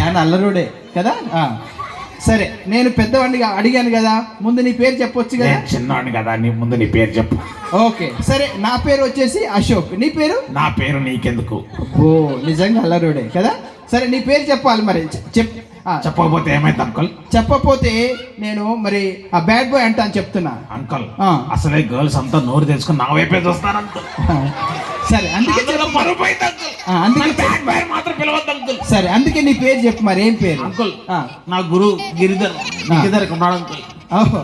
చాలా అల్లరుడే కదా. సరే నేను పెద్దవాడిగా అడిగాను కదా ముందు నీ పేరు చెప్పొచ్చు కదా? నేను చిన్నవాడిని కదా నీ ముందు నీ పేరు చెప్పు. ఓకే సరే నా పేరు వచ్చేసి అశోక్. నీ పేరు? నా పేరు నీకెందుకు? ఓ నిజంగా అల్లరుడే కదా? సరే నీ పేరు చెప్పాలి మరి. చెప్ చెప్పకపోతే ఏమైంది అంకుల్? చెప్పకపోతే నేను మరి ఆ బ్యాడ్ బాయ్ అంటాను చెప్తున్నా. అంకుల్. అసలే గర్ల్స్ అంతా నోరు తెచ్చుకుని నా వైపే చూస్తారు అంకుల్. సరే అందుకే అందుకే బ్యాడ్ బాయ్ మాత్రం సరే అందుకే నీ పేరు చెప్పు మరి ఏం పేరు? అంకుల్ ఆ, నా గురువు గిరిధర్ గిరిధర్ ఉన్నాడు అంకుల్ ఓహో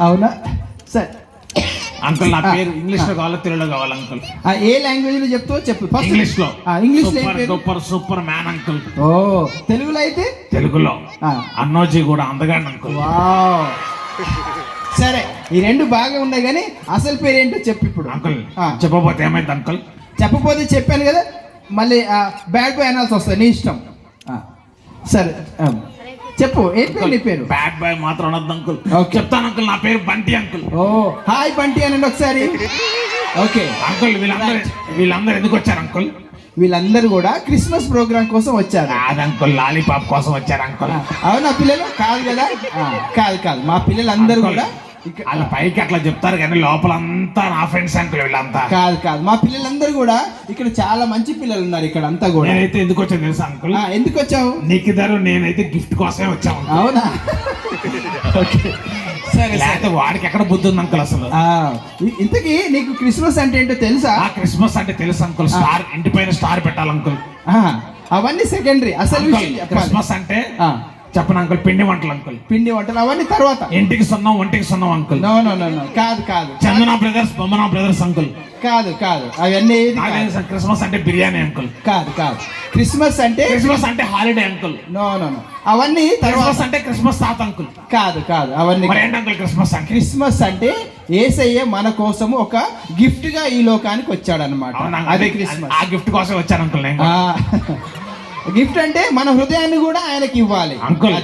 అవునా? సరే. అంకుల్ నా. పేరు ఇంగ్లీష్లో కావాలో తెలుగులో కావాలి అంకుల్? ఆ, ఏ లాంగ్వేజ్లో చెప్తావో చెప్పు. ఫస్ట్ ఇంగ్లీష్లో ఇంగ్లీష్ సూపర్ పేరు? Superman uncle. ఓ తెలుగులో అయితే? తెలుగులో. అన్నోజీ కూడా అందగాడు అంకుల్. వావ్. సరే ఈ రెండు బాగా ఉన్నాయి కానీ అసలు పేరు ఏంటో చెప్పు ఇప్పుడు. అంకుల్ చెప్పబోతే ఏమైంది అంకుల్? చెప్పకపోతే చెప్పాను కదా మళ్ళీ బ్యాడ్ బాయ్ అనాల్సి వస్తుంది. నీ ఇష్టం. సరే చెప్పు ఏం పేరు నీ పేరు? బ్యాడ్ బాయ్ మాత్రం అనొద్దు అంకుల్. చెప్తాను అంకుల్ నా పేరు బంటి అంకుల్. ఓ హాయ్ బంటి అనండి ఒకసారి. ఓకే. అంకుల్ వీళ్ళందరూ వీళ్ళందరూ ఎందుకు వచ్చారు అంకుల్? వీళ్ళందరూ కూడా క్రిస్మస్ ప్రోగ్రామ్ కోసం వచ్చారు. అది అంకుల్ లాలీపాప్ కోసం వచ్చారు అంకుల్. అవునా పిల్లలు? కాదు కదా? కాదు కాదు. మా పిల్లలందరూ కూడా వాళ్ళ పైకి అట్లా చెప్తారు కానీ లోపలంతా నా ఫ్రెండ్స్ అంకుల్ వీళ్ళంతా. కాదు కాదు. మా పిల్లలందరూ కూడా ఇక్కడ చాలా మంచి పిల్లలు ఉన్నారు ఇక్కడ అంతా కూడా. నేనైతే ఎందుకు వచ్చాను తెలుసా అంకుల్ ఎందుకు వచ్చావు? నీకిద్దరు నేనైతే గిఫ్ట్ కోసమే వచ్చాము అవునా? సరే లేకపోతే వాడికి ఎక్కడ బుద్ధి ఉంది అంకుల్ అసలు? ఇంతకీ నీకు క్రిస్మస్ అంటే ఏంటో తెలుసా? ఆ క్రిస్మస్ అంటే తెలుసు అంకుల్ స్టార్ ఇంటి పైన స్టార్ పెట్టాలి అంకుల్ అవన్నీ సెకండరీ అసలు. క్రిస్మస్ అంటే ఆ, చెప్పను అంకుల్? పిండి వంటలు అంకుల్. పిండి వంటలు అవన్నీ తర్వాత. ఇంటికి సున్నం ఒంటికి సున్నం uncle. No no no no. కాదు కాదు. Chandana brothers Bommana brothers uncle. కాదు కాదు. అవన్నీ క్రిస్మస్ అంటే బిర్యానీ అంకుల్. కాదు కాదు. క్రిస్మస్ అంటే క్రిస్మస్ అంటే holiday uncle. No no no. అవన్నీ తర్వాత. క్రిస్మస్ అంటే క్రిస్మస్ తాత అంకుల్. కాదు కాదు. అవన్నీ అంకుల్ క్రిస్మస్ అంటే? క్రిస్మస్ అంటే ఏసయ్య మన కోసము ఒక గిఫ్ట్గా ఈ లోకానికి వచ్చాడు అనమాట అదే క్రిస్మస్. ఆ గిఫ్ట్ కోసం వచ్చాను అంకుల్ గిఫ్ట్ అంటే మన హృదయాన్ని కూడా ఆయనకి ఇవ్వాలి. అంకుల్.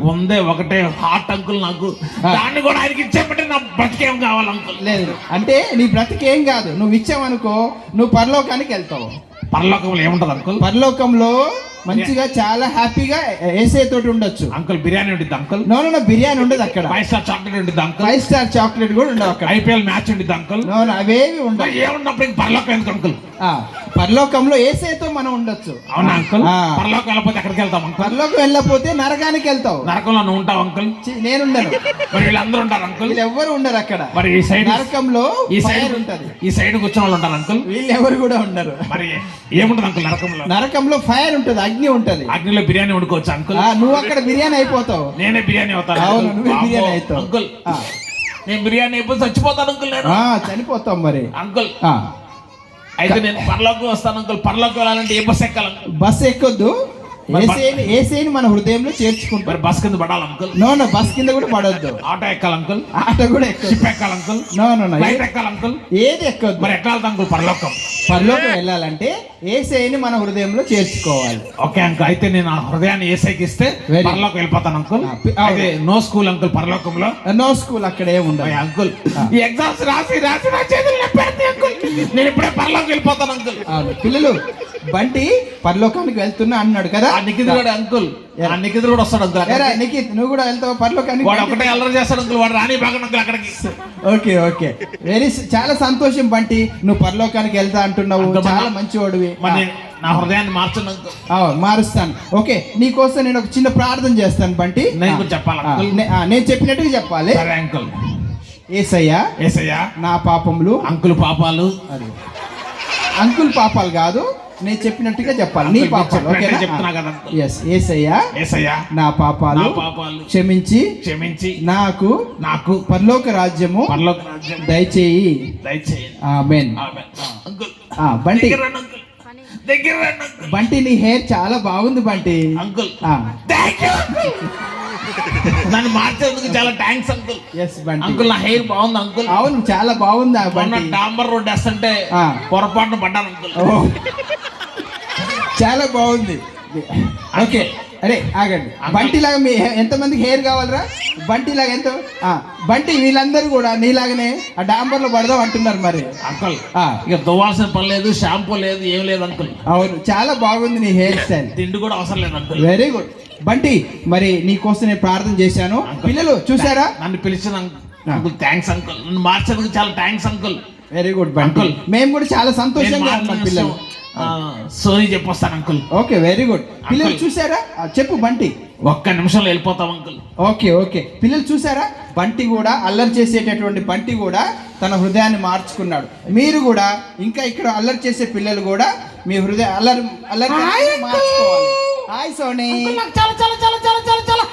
ఉందే ఒకటే హార్ట్ అంకుల్ నాకు. దాన్ని కూడా ఆయనకి ఇచ్చేపట్టే నా బతికేం కావాలి అంకుల్? లేదు అంటే నీ బ్రతికేం కాదు. నువ్వు ఇచ్చావనుకో నువ్వు పరలోకానికి వెళ్తావు. పరలోకంలో ఏముంటది అంకుల్? పరలోకంలో మంచిగా చాలా హ్యాపీగా ఏసే తోటి ఉండొచ్చు. అంకుల్ బిర్యానీ ఉంటుంది అంకుల్? నో నో బిర్యానీ ఉండదు అక్కడ. ఫైవ్ స్టార్ చాక్లెట్ ఉంటుంది అంకుల్? ఫైవ్ స్టార్ చాక్లెట్ కూడా ఉండవు అక్కడ. ఐపీఎల్ మ్యాచ్ ఉంటుంది అంకుల్? నో అవేవి ఉండవు. ఏమున్నప్పుడు పరలోకం ఎందుకు అంకుల్? పరలోకంలో ఏసేతో మనం ఉండొచ్చు. అవునా అంకుల్. పరలోకం వెళ్ళకపోతే ఎక్కడికి వెళ్తాం అంకుల్? పరలోకం వెళ్ళకపోతే నరకానికి వెళ్తావు. నరకంలో నువ్వు ఉంటావు అంకుల్? చి, నేనుండను మరి వీళ్ళందరూ ఉంటారు అంకుల్? ఎవ్వరు ఉండరు అక్కడ. మరి ఈ సైడ్ నరకంలో ఈ సైడ్ ఉంటది. ఈ సైడ్ కూర్చొని వాళ్ళు ఉంటారు అంకుల్? వీళ్ళు ఎవరు కూడా ఉండరు. మరి ఏముంటది అంకుల్ నరకంలో? నరకంలో ఫైర్ ఉంటది అగ్ని ఉంటది. అగ్నిలో బిర్యానీ వండుకోవచ్చు అంకుల్? నువ్వు అక్కడ బిర్యానీ అయిపోతావు. నేనే బిర్యానీ అవుతాను అవును. నువ్వే బిర్యానీ అవుతావు. అంకుల్. నేను బిర్యానీ అయిపోతే చచ్చిపోతాను అంకుల్ నేను. ఆ, చనిపోతావు మరి. అంకుల్. ఆ, అయితే నేను పరలోకి వస్తాను అంకుల్. పరలోకి వెళ్ళాలంటే ఏ బస్ ఎక్కాలి అంకుల్? బస్ ఎక్కొద్దు. ఏసేని ఏసేని మన హృదయంలో చేర్చుకుంటారు మరి బస్ కింద పడాలి అంకుల్? నో నో బస్ కింద కూడా పడొద్దు. ఆటో ఎక్కాలి అంకుల్? ఆట కూడా షిప్ ఎక్కాలి uncle? No no no. Flight ఎక్కాలి అంకుల్? ఏది ఎక్కొద్దు. మరి వెళ్తాం అంకుల్ పరలోకం? పరలోకం వెళ్ళాలంటే ఏసేని మన హృదయంలో చేర్చుకోవాలి. ఓకే అంకుల్ అయితే నేను ఆ హృదయాన్ని ఏసైకి ఇస్తే పరలోకం వెళ్ళిపోతాను అంకుల్ అయితే నో స్కూల్ అంకుల్ పరలోకంలో? నో స్కూల్ అక్కడ ఉండదు. అంకుల్ ఈ ఎగ్జామ్స్ రాసి రాసి నా చేతులు అంకుల్ నేను ఇప్పుడే పరలోకి వెళ్ళిపోతాను అంకుల్. పిల్లలు బంటి పరలోకానికి వెళ్తున్నా అన్నాడు కదా? కూడా అంకుల్ ఆ నిఖితుడు కూడా వస్తాడు అంకుల్ నిఖిత్ నువ్వు కూడా వెళ్తావు? పరలోకానికి వాడు ఒకటే అల్లరి చేస్తాడు అంకుల్. వాడు రాని బాగా అంకుల్ అక్కడికి. Okay okay. వెరీ చాలా సంతోషం బంటి. నువ్వు పరలోకానికి వెళ్తా అంటున్నావు. చాలా మంచివాడివి. నా హృదయాన్ని ఆ, మారుస్తాను. ఓకే నీకోసం నేను ఒక చిన్న ప్రార్థన చేస్తాను బంటి. నేను చెప్పాలా, నేను చెప్పినట్టుగా చెప్పాలి. అంకుల్. ఏసయ్యా ఏసయ్యా. నా పాపములు. అంకుల్ పాపాలు. అంకుల్ పాపాలు కాదు. నేను చెప్పినట్టుగా చెప్పాలి. నీ పాపాలు చెప్పినట్టే ఓకేనా? చెప్తున్నా కదా అంకుల్. ఎస్ ఏసయ్యా ఏసయ్యా నా పాపాలు పాపాలు క్షమించి క్షమించి నాకు నాకు పరలోక రాజ్యము పరలోక రాజ్యం దయచేయి. ఆమెన్ ఆ, బంటి. దగ్గర బంటి నీ హెయిర్ చాలా బాగుంది బంటి. అంకుల్ థ్యాంక్ యూ నన్ను మార్చేందుకు చాలా thanks uncle yes Bunty uncle నా హెయిర్ బాగుంది అంకుల్ అవును చాలా బాగుంది ఆ మొన్న బంటి డాంబర్ రోడ్ వేస్తుంటే ఆ. పొరపాటున పడ్డాను అంకుల్ ఓ, చాలా బాగుంది. ఓకే అరే ఆగండి. బంటిలాగా మీ ఎంతమందికి హెయిర్ కావాలరా? బంటిలాగా ఎంత? ఆ, బంటి వీళ్ళందరూ కూడా నీలాగనే ఆ డాంబర్లో పడదాం అంటున్నారు మరి. అంకుల్ ఆ, ఇక దువ్వాల్సిన పని లేదు షాంపూ లేదు ఏం లేదు అంకుల్ అవును చాలా బాగుంది నీ హెయిర్ స్టైల్ తిండి కూడా అవసరం లేదు అంకుల్ వెరీ గుడ్ బంటి మరి నీ కోసం నేను ప్రార్థన చేశాను. పిల్లలు చూసారా నన్ను పిలిచిన అంకుల్. థ్యాంక్స్ అంకుల్ నన్ను మార్చేందుకు చాలా thanks uncle very good Bunty. Uncle. మేము కూడా చాలా సంతోషంగా ఉన్నాం పిల్లలు. సోనీ చెప్పొస్తాను అంకుల్ ఓకే వెరీ గుడ్ పిల్లలు. చూసారా చెప్పు బంటి. ఒక్క నిమిషంలో వెళ్ళిపోతాం అంకుల్ ఓకే ఓకే పిల్లలు చూసారా బంటి కూడా అల్లరి చేసేటటువంటి బంటి కూడా తన హృదయాన్ని మార్చుకున్నాడు. మీరు కూడా ఇంకా ఇక్కడ అల్లరి చేసే పిల్లలు కూడా మీ హృదయ అల్లరి అల్లరి అంకుల్. మార్చుకోవాలి. హాయ్ సోనీ. నాకు చాలా చాలా చాలా చాలా చాలా చాలా.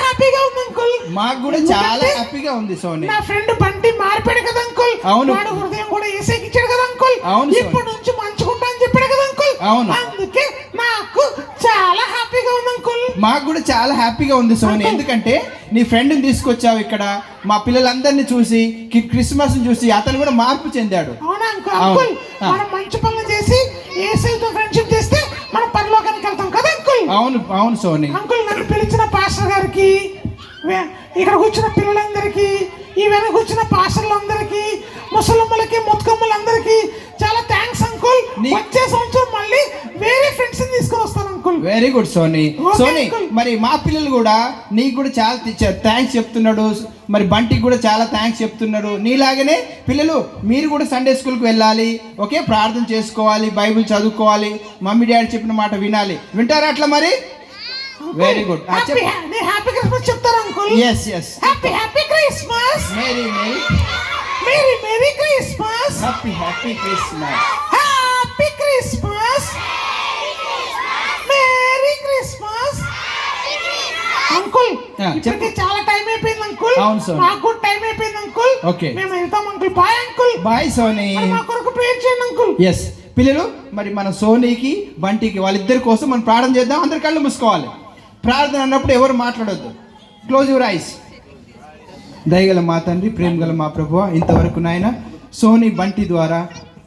హ్యాపీగా ఉంది అంకుల్. మాకు కూడా చాలా హ్యాపీగా ఉంది సోనీ. నా ఫ్రెండ్ బంటి మారిపోయాడు కదా అంకుల్. అవును. వాడు హృదయం కూడా ఏసైకి ఇచ్చాడు కదా అంకుల్. అవును. ఇప్పటి నుంచి మంచుకుంటా అని చెప్పాడు కదా అంకుల్. అవును. అందుకే నాకు చాలా హ్యాపీగా ఉంది అంకుల్. మాకు కూడా చాలా హ్యాపీగా ఉంది సోని. ఎందుకంటే నీ ఫ్రెండ్ని తీసుకొచ్చావు ఇక్కడ. మా పిల్లలందరినీ చూసి క్రిస్మస్ చూసి అతను కూడా మార్పు చెందాడు. అవునా అంకుల్. మనం మంచి అవును అవును సోని. అంకుల్ నన్ను పిలిచిన పాస్టర్ గారికి ఇక్కడ కూర్చున్న పిల్లలందరికీ ఈ వెనక కూర్చున్న పాస్టర్లందరికీ ముసలమ్మలకి ముత్కమ్మలందరికీ చాలా థ్యాంక్స్ అంకుల్. వచ్చే సంవత్సరం మళ్ళీ వేరే ఫ్రెండ్స్ తీసుకొని వస్తాను uncle. Very good Soni. Soni. మరి మా పిల్లలు కూడా నీకు కూడా చాలా థ్యాంక్స్ చెప్తున్నాడు. మరి బంటికి కూడా చాలా థ్యాంక్స్ చెప్తున్నాడు. నీలాగనే పిల్లలు మీరు కూడా సండే స్కూల్కి వెళ్ళాలి. ఓకే? ప్రార్థన చేసుకోవాలి బైబిల్ చదువుకోవాలి. మమ్మీ డాడీ చెప్పిన మాట వినాలి. వింటారా అట్లా మరి? Very good happy happy Christmas చెప్తారు yes yes happy happy Christmas merry merry merry merry Christmas happy happy Christmas happy Christmas merry Christmas uncle. ఇప్పటికే చాలా టైం అయిపోయింది అంకుల్. అవును, సార్. మాకు కూడా టైం అయిపోయింది అంకుల్. Okay. మేము వెళ్తాం uncle. Bye uncle. Bye Soni. మా కొరకు ప్రేర్ చేయండి అంకుల్. ఎస్ పిల్లలు మరి మన సోనీకి బంటికి వాళ్ళిద్దరి కోసం మనం ప్రార్థన చేద్దాం. అందరి కళ్ళు మూసుకోవాలి. ప్రార్థన అన్నప్పుడు ఎవరు మాట్లాడొద్దు. క్లోజ్ యువర్ ఐస్ దయగల మా తండ్రి ప్రేమ గల మా ప్రభు ఇంతవరకు నాయన సోనీ బంటి ద్వారా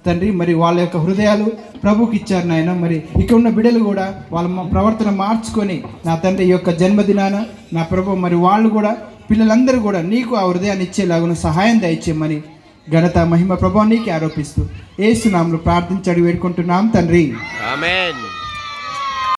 తండ్రి మరి వాళ్ళ యొక్క హృదయాలు ప్రభుకి ఇచ్చారు నాయన. మరి ఇక్కడ ఉన్న బిడ్డలు కూడా వాళ్ళ ప్రవర్తన మార్చుకొని నా తండ్రి యొక్క జన్మదినాన నా ప్రభు మరి వాళ్ళు కూడా పిల్లలందరూ కూడా నీకు ఆ హృదయాన్ని ఇచ్చేలాగున సహాయం దయచేయమని ఘనత మహిమ ప్రభావానికి ఆరోపిస్తూ ఏసునాములు ప్రార్థించి అడిగి వేడుకుంటున్నాం తండ్రి.